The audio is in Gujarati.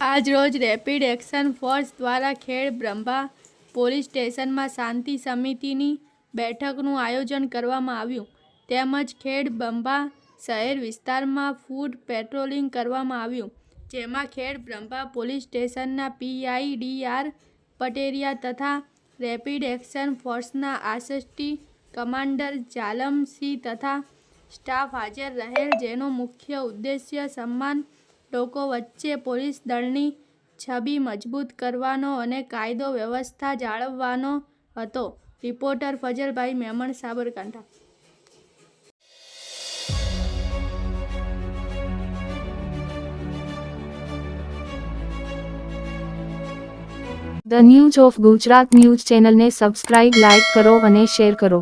આજરોજ રેપિડ એક્શન ફોર્સ દ્વારા ખેડ બ્રહ્મા પોલીસ સ્ટેશનમાં શાંતિ સમિતિની બેઠકનું આયોજન કરવામાં આવ્યું. તેમજ ખેડ બ્રહ્મા શહેર વિસ્તારમાં ફૂડ પેટ્રોલિંગ કરવામાં આવ્યું, જેમાં ખેડ બ્રહ્મા પોલીસ સ્ટેશનના પીઆઈ ડીઆર પટેરિયા તથા રેપિડ એક્શન ફોર્સના આસિસ્ટન્ટ કમાન્ડર જાલમસિંહ તથા સ્ટાફ હાજર રહેલ, જેનો મુખ્ય ઉદ્દેશ્ય સમાન લોકો વચ્ચે પોલીસ દળની છબી મજબૂત કરવાનો અને કાયદો વ્યવસ્થા જાળવવાનો હતો. Reporter Fajalbhai Memon, Sabarkantha. The news of Gujarat news ચેનલને સબસ્ક્રાઇબ, લાઇક કરો અને શેર કરો.